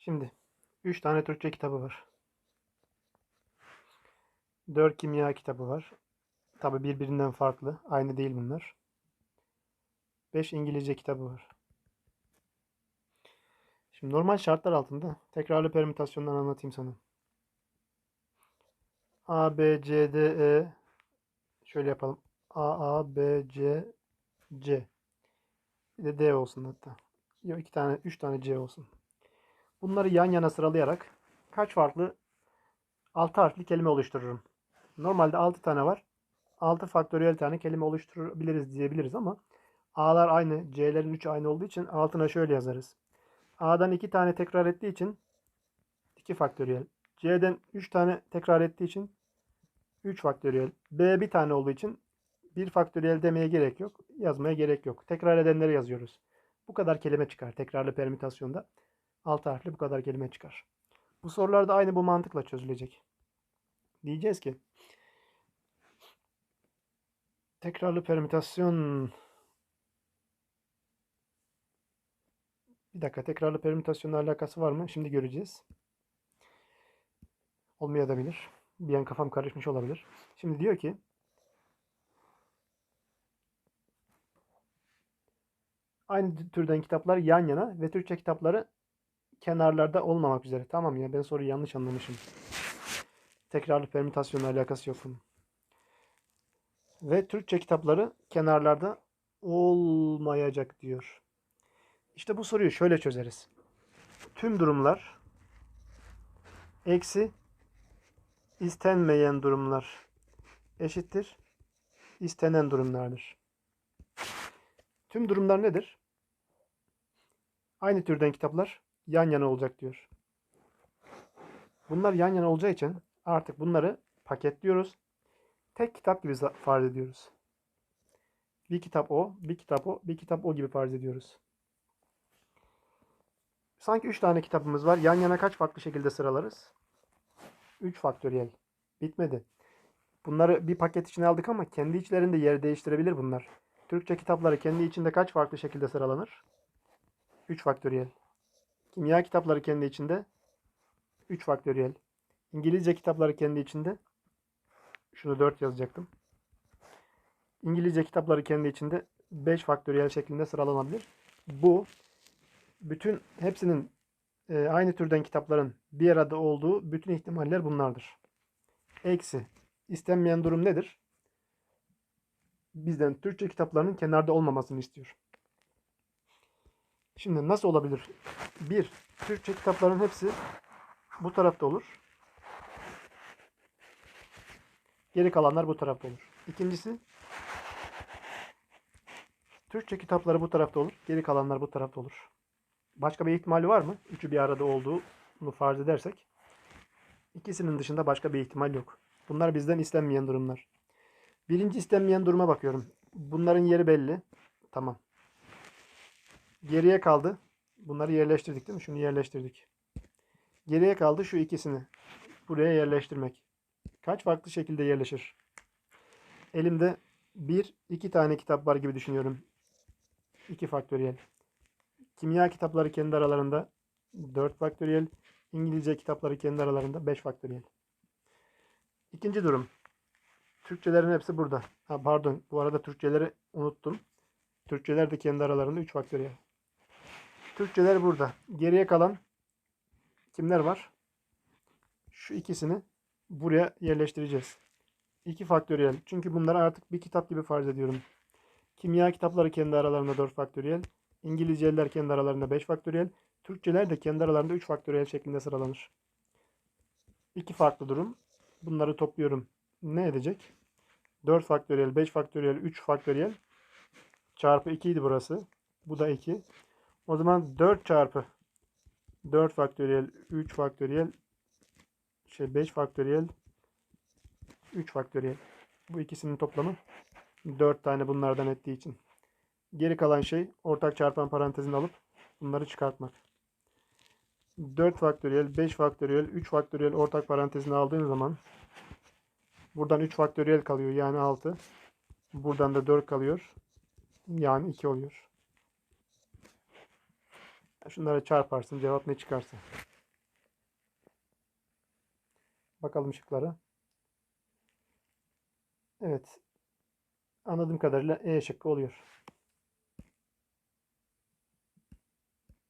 Şimdi 3 tane Türkçe kitabı var. 4 kimya kitabı var. Tabi birbirinden farklı. Aynı değil bunlar. 5 İngilizce kitabı var. Şimdi normal şartlar altında tekrarlı permütasyondan anlatayım sana. A, B, C, D, E şöyle yapalım. A, A, B, C, C. Bir de D olsun hatta. Yok iki tane, üç tane C olsun. Bunları yan yana sıralayarak kaç farklı 6 harfli kelime oluştururum. Normalde 6 tane var. 6 faktöriyel tane kelime oluşturabiliriz diyebiliriz ama A'lar aynı, C'lerin 3 aynı olduğu için altına şöyle yazarız. A'dan 2 tane tekrar ettiği için 2 faktöriyel. C'den 3 tane tekrar ettiği için 3 faktöriyel. B bir tane olduğu için 1 faktöriyel demeye gerek yok. Yazmaya gerek yok. Tekrar edenleri yazıyoruz. Bu kadar kelime çıkar. Tekrarlı permütasyonda 6 harfli bu kadar kelime çıkar. Bu sorular da aynı bu mantıkla çözülecek. Diyeceğiz ki tekrarlı permütasyon bir dakika tekrarlı permütasyonla alakası var mı? Şimdi göreceğiz. Olmayabilir. Bir an kafam karışmış olabilir. Şimdi diyor ki aynı türden kitaplar yan yana ve Türkçe kitapları kenarlarda olmamak üzere. Tamam ya ben soruyu yanlış anlamışım. Tekrarlı permütasyonla alakası yok bunun. Ve Türkçe kitapları kenarlarda olmayacak diyor. İşte bu soruyu şöyle çözeriz. Tüm durumlar eksi istenmeyen durumlar eşittir istenen durumlardır. Tüm durumlar nedir? Aynı türden kitaplar yan yana olacak diyor. Bunlar yan yana olacağı için artık bunları paketliyoruz. Tek kitap gibi farz ediyoruz. Bir kitap o, bir kitap o, bir kitap o gibi farz ediyoruz. Sanki 3 tane kitabımız var. Yan yana kaç farklı şekilde sıralarız? 3 faktöriyel. Bitmedi. Bunları bir paket içine aldık ama kendi içlerinde yer değiştirebilir bunlar. Türkçe kitapları kendi içinde kaç farklı şekilde sıralanır? 3 faktöriyel. Kimya kitapları kendi içinde 3 faktöriyel. İngilizce kitapları kendi içinde şunu 4 yazacaktım. İngilizce kitapları kendi içinde 5 faktöriyel şeklinde sıralanabilir. Bu bütün hepsinin e, aynı türden kitapların bir arada olduğu bütün ihtimaller bunlardır. Eksi. istenmeyen durum nedir? Bizden Türkçe kitaplarının kenarda olmamasını istiyor. Şimdi nasıl olabilir? Bir, Türkçe kitapların hepsi bu tarafta olur. Geri kalanlar bu tarafta olur. İkincisi, Türkçe kitapları bu tarafta olur. Geri kalanlar bu tarafta olur. Başka bir ihtimali var mı? Üçü bir arada olduğunu farz edersek. İkisinin dışında başka bir ihtimal yok. Bunlar bizden istenmeyen durumlar. Birinci istenmeyen duruma bakıyorum. Bunların yeri belli. Tamam. Geriye kaldı. Bunları yerleştirdik değil mi? Şunu yerleştirdik. Geriye kaldı şu ikisini. Buraya yerleştirmek. Kaç farklı şekilde yerleşir? Elimde bir, iki tane kitap var gibi düşünüyorum. İki faktöriyel. Kimya kitapları kendi aralarında 4 faktöriyel. İngilizce kitapları kendi aralarında 5 faktöriyel. İkinci durum. Türkçelerin hepsi burada. Ha, pardon bu arada Türkçeleri unuttum. Türkçeler de kendi aralarında 3 faktöriyel. Türkçeler burada. Geriye kalan kimler var? Şu ikisini buraya yerleştireceğiz. 2 faktöriyel. Çünkü bunları artık bir kitap gibi farz ediyorum. Kimya kitapları kendi aralarında 4 faktöriyel. İngilizceler kendi aralarında 5 faktöriyel. Türkçeler de kendi aralarında 3 faktöriyel şeklinde sıralanır. İki farklı durum. Bunları topluyorum. Ne edecek? 4 faktöriyel, 5 faktöriyel, 3 faktöriyel. Çarpı 2 idi burası. Bu da 2. O zaman 4 çarpı 4 faktöriyel, 3 faktöriyel, şey 5 faktöriyel, 3 faktöriyel. Bu ikisinin toplamı 4 tane bunlardan ettiği için. Geri kalan şey ortak çarpan parantezini alıp bunları çıkartmak. 4 faktöriyel, 5 faktöriyel, 3 faktöriyel ortak parantezini aldığın zaman buradan 3 faktöriyel kalıyor yani 6. Buradan da 4 kalıyor. Yani 2 oluyor. Şunlara çarparsın. Cevap ne çıkarsa. Bakalım şıklara. Evet. Anladığım kadarıyla E şıkkı oluyor.